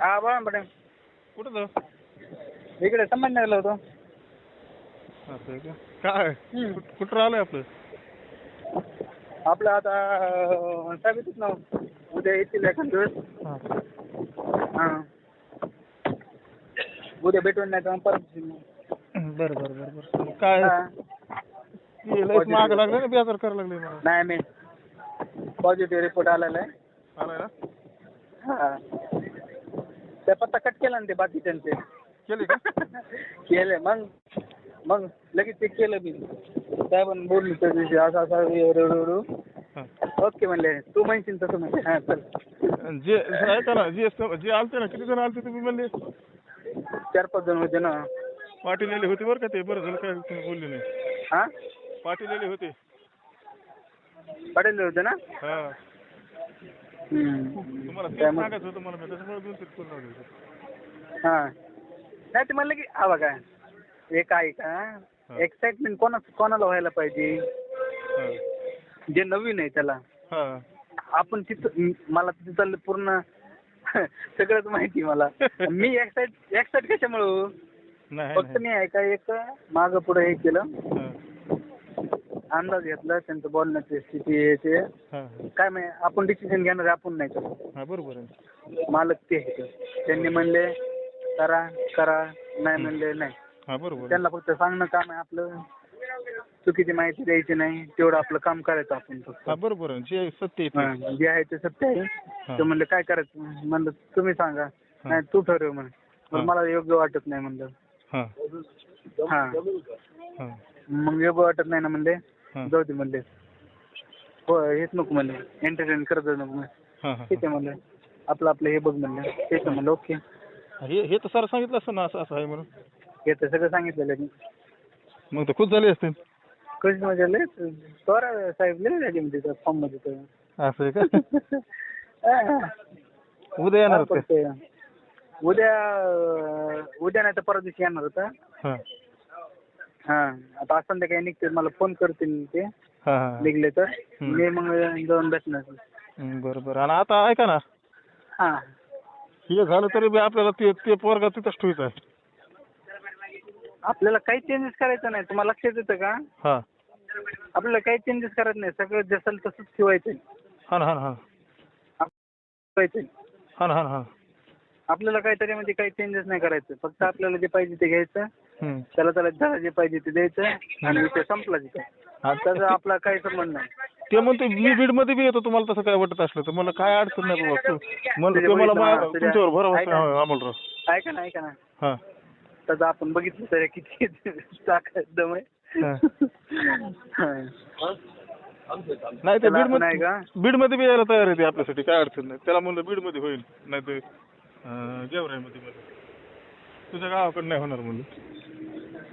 हा बोला ना मॅडम कुठं जाऊ इकडे संभाजीनगरला होतो असं आहे का काय हम्म. कुठं कुठं राहिलं आपलं आपलं आता अं, सांगितलं ना उद्या येतील एखाद दिवस हां हां उद्या भेटून नाही तर मग परत येईल. बरं बरं बरं बरं मग काय हा. लयच मागं लागलं ना बेजार करायला लागले मला नाही मी पॉझिटिव्ह रिपोर्ट आलेला आहे आलाय ना हा त्या पत्ता कट केला ना ते बाकीच्यांचे केली का? केले. मग मग लगेच ते केलं मी. साहेबांनी बोलली त्या दिवशी असं असं एवढं. ओके म्हणले तू म्हणशील तसं म्हणले. हाँ चल. जे ऐका ना जे जे आलते ना किती जण आलते तुम्ही म्हणले? चार पाच जण होते ना. पाटील आले होते बरं का ते? बरं झालं काय तुम्ही बोलले नाही. हाँ? पाटील आले होते. पटेल होते ना? हा. तुम्हाला तेच त्यामुळे- सांगायचं होतं मला मी त्याच्यामुळे दोन तीन फोन लावले होते. हां. नाही ते म्हणलं की हा बघा एक आहे का? एक्साइटमेंट कोणा कोणाला व्हायला पाहिजे? जे नवीन आहे त्याला. हां. आपण तिथं मला तिथं पूर्ण सगळंच माहिती मला. मी एक्साइट एक्साइट कशामुळे? होऊ? नाही फक्त नाही. मी आहे का एक मागं पुढे हे केलं. हां. अंदाज घेतला त्यांचं बोलण्याची स्थिती हे ते हां. काय माहिती आपण डिसिजन घेणार आपण नाही हां बरोबर आहे. मालक ते आहेत. त्यांनी म्हणले करा करा. नाही म्हणले नाही. हां बरोबर आहे. त्यांना फक्त सांगणं काम आहे आपलं. चुकीची माहिती द्यायची नाही तेवढं आपलं काम करायचं आपण फक्त. हां बरोबर आहे. जे सत्य आहे ते. हा, जे आहे ते सत्य आहे. ते म्हणलं काय करायचं? म्हणलं तुम्ही सांगा. नाही तू ठरव म्हणे. मग मला योग्य वाटत नाही म्हणलं. हां. हा. हां. मग योग्य वाटत नाही ना म्हणले. जाऊ दे म्हणले. हो हेच नको म्हणले. एंटरटेन करत जाऊ नको म्हणले. हां हां ठीक आहे म्हणलं. आपलं आपलं हे बघ म्हणलं. आहे म्हणलं ओके. हे हे तर सर सांगितलं असतं ना असं असं आहे म्हणून. हे तर सगळं सांगितलेलं आहे मग तर खुश झाले असते कशी म्हणजे लय पवार साहेब लय झाली म्हणजे फॉर्ममध्ये तर. असं आहे का? हा. उद्या येणार का ते. उद्या अं, उद्या नाही तर परवा दिवशी येणार होता. हां. हा आता आज संध्याकाळी निघते मला फोन करतील ते. हां हां. निघले तर. हम्म. मी मग जाऊन भेटणार. हं, बरं बरं आणि आता ऐका ना. हा. हे झालं तरी बी आपल्याला ते ते पोरगा तिथंच ठेवायचं आहे. आपल्याला काही चेंजेस करायचं नाही. तुम्हाला लक्षात येतं का? हां. आपल्याला काही चेंजेस करायचं नाही. सगळं जसं तसंच ठेवायचं. हां ना हां ना, हां ठेवायचं. हां ना, हां ना, हां आपल्याला काहीतरी म्हणजे काही चेंजेस नाही करायचं. फक्त आपल्याला जे पाहिजे ते घ्यायचं. त्याला त्याला ज्याला जे पाहिजे ते द्यायचं आणि विषय संपला तिथे. त्याचा आपला काही संबंध नाही. ते म्हणते मी बीडमध्ये बी येतो तुम्हाला तसं काय वाटत असलं तर. मला काय अडचण नाही बाबा. तू म्हणलं ते मला मा- तुमच्यावर अमोलराव. ऐका ना ऐका ना. हां. त्याचं आपण बघितलं तर किती ताकद दम आहे हां. नाही ते त्याला बीड आपण आहे मध्ये का? बीडमध्ये बी यायला तयार आहे ते आपल्यासाठी. काय अडचण नाही. त्याला म्हणलं बीडमध्ये होईल. नाही तर गेवराईमध्ये तुझ्या गावाकडं नाही होणार म्हणलं.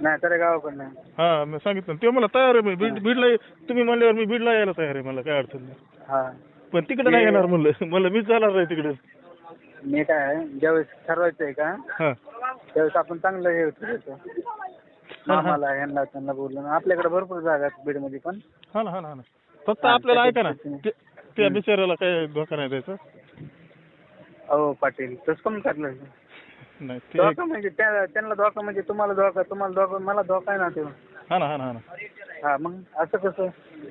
नाही तर गावाकडं नाही. हा मी सांगितलं ना. ते मला तयार आहे मी बीड बीडला तुम्ही म्हणल्यावर मी बीडला यायला तयार आहे मला काय अडचण नाही. हा. पण तिकडे नाही येणार म्हणलं. मला मीच जाणार नाही तिकडे. मी काय ज्यावेळेस ठरवायचं आहे का हा. त्यावेळेस आपण चांगलं हे करायचं मामाला यांना त्यांना बोलून. आपल्याकडे भरपूर जागा आहेत बीडमध्ये पण. हा ना हा ना हा ना. फक्त आपल्याला ऐका ना. ते- त्या बिचाऱ्याला काय धोका नाही द्यायचा. अहो पाटील तसं कमी नाही ते धोका म्हणजे त्या त्यांना धोका म्हणजे तुम्हाला धोका तुम्हाला धोका मला धोका आहे ना ते. हा ना हा ना हा ना. हा मग असं कसं?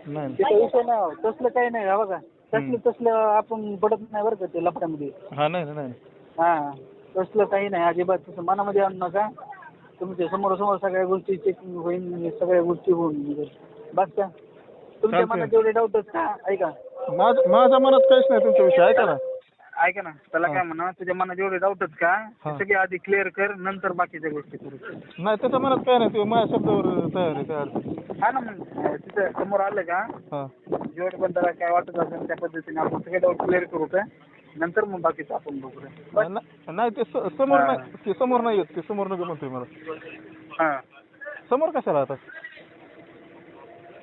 नाही तिथं विषय नाही तसलं काही नाही हा बघा. तसलं तसलं आपण पडत नाही बरं का ते लफड्यामध्ये. हा नाही नाही हा तसलं काही नाही अजिबात. तसं मनामध्ये आणू नका. तुमच्यासमोर समोर सगळ्या गोष्टी चेकिंग होईल सगळ्या गोष्टी होऊन बस का? तुमच्या चालतंय. मनात जेवढे डाऊट का? ऐका. माझ माझ्या मनात काहीच नाही तुमच्याविषयी ऐका ना. ऐका ना त्याला काय म्हणा तुझ्या मनात जेवढे डाऊटच का? ते हा. सगळे आधी क्लिअर कर नंतर बाकीच्या गोष्टी करू. नाही त्याच्या मनात काय नाही ते माझ्या शब्दावर तयार आहे काय अडचण हा ना मग तिथं समोर आलं का? हा. जेवढे पण त्याला काय वाटत असेल त्या पद्धतीने आपण सगळे डाऊट क्लिअर करू का? नंतर मग बाकीचं आपण बघू. नाही नाही, ते स- समोर. नाही ते समोर नाही येत ते समोर नको म्हणतोय मला. हा. समोर कशाला आता?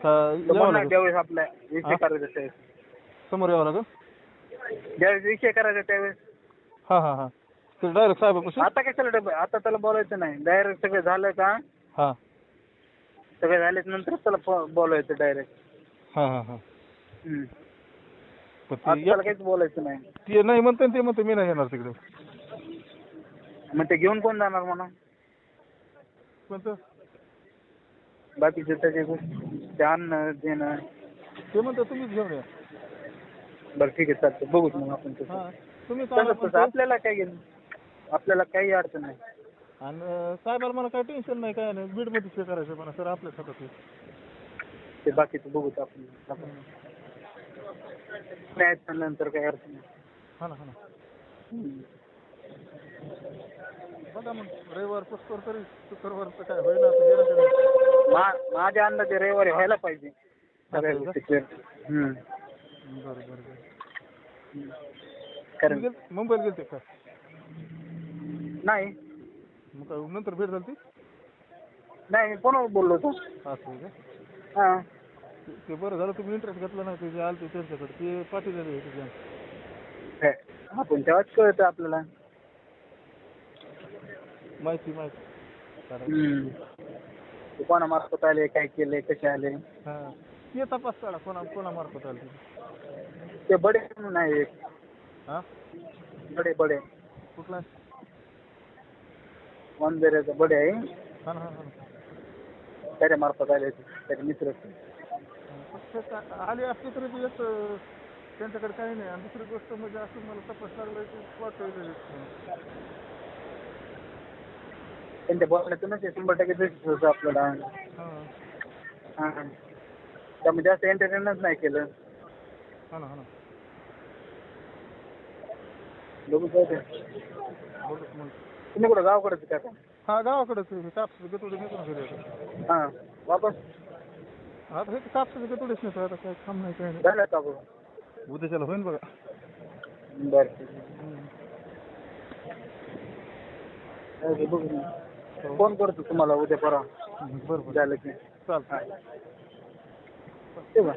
का तर यावं मग ना लागेल. ज्यावेळेस आपल्या विषय हा? करायचा त्यावेळेस समोर यावं लागेल? ज्यावेळेस विषय करायचा त्यावेळेस. हा हा हा. डायरेक्ट साहेबापाशी? आता कशाला डबे आता त्याला बोलायचं नाही. डायरेक्ट सगळं झालं का? हा. सगळं झाल्याच्यानंतर त्याला फ- बोलायचं डायरेक्ट हा हा हा. पण आता ते त्याला काहीच बोलायचं नाही. ते नाही म्हणते ते म्हणते मी नाही येणार तिकडे. मग ते घेऊन कोण जाणार म्हणा? कोणतं? बाकीचे त्याचे गोष्टी ते आणणं देणं. ते म्हणतो तुम्हीच घेऊन या. बरं ठीक आहे चालतं बघूच मग आपण तसं हां तुम्ही तसं पण आपल्याला काय घेणं आपल्याला काही अडचण नाही अं, साहेबाला मला काही टेन्शन नाही काय नाही बीडमध्ये हे करायचं म्हणा सर आपल्याच हातात आहे. ते बाकीचं बघूच आपण आपण नाही तर नंतर काही अडचण नाही हा ना हा ना हम्म. बघा मग रविवार पुष्कर तरी शुक्रवारचं काय. मा- माझ्या अंदाजे रविवारी व्हायला पाहिजे सगळ्या? गोष्टी clear. हम्म. बरं बरं. कारण मुंबईला गेलते का नाही मग काय नंतर भेट झाली ती नाही मी फोनवर बोललो होतो असं आहे का हां ते- ते बरं झालं तुम्ही इंटरेस्ट घेतला नाही ते जे आलते त्यांच्याकडे ते पाठी झाले होते. काय? आपण तेव्हाच कळतं आपल्याला माहिती माहिती. हम्म. ते कोणामार्फत आले काय केले कसे आले हा ते तपास काढा कोणा कोणामार्फत आली ती. ते बडे म्हणून आहे एक. हा? बडे बडे. कुठला? वनझेऱ्याचा बडे आहे. हा ना हा. ना त्याच्या मार्फत आले त्याचे मित्र फक्त का- आले असते तरी ते एक अं, त्यांच्याकडे काही नाही. आणि दुसरी गोष्ट म्हणजे असं मला तपास लागला की वाटतं त्यांच्या बोलण्यातूनच हे शंभर टक्के होतं आपल्याला. हा. हां. त्यामुळे जास्त एंटरटेनच नाही केलं. हा ना हा ना. बघू जाऊ दे. बघू मग तुम्ही कुठं गावाकडेच का हा गावाकडेच. कापसाचं गतुडे निघून घरी आता. हां वापस? आता हे कापसाचं गतुडेच नाही आता काय काम नाही काय नाही. झालं का बघू? उद्याच्याला होईन बघा. बरं. ठीक आहे. ओके, बघू मग. फोन करतो तुम्हाला उद्या परवा. बरं बरं. झालं की. चालतं Diba?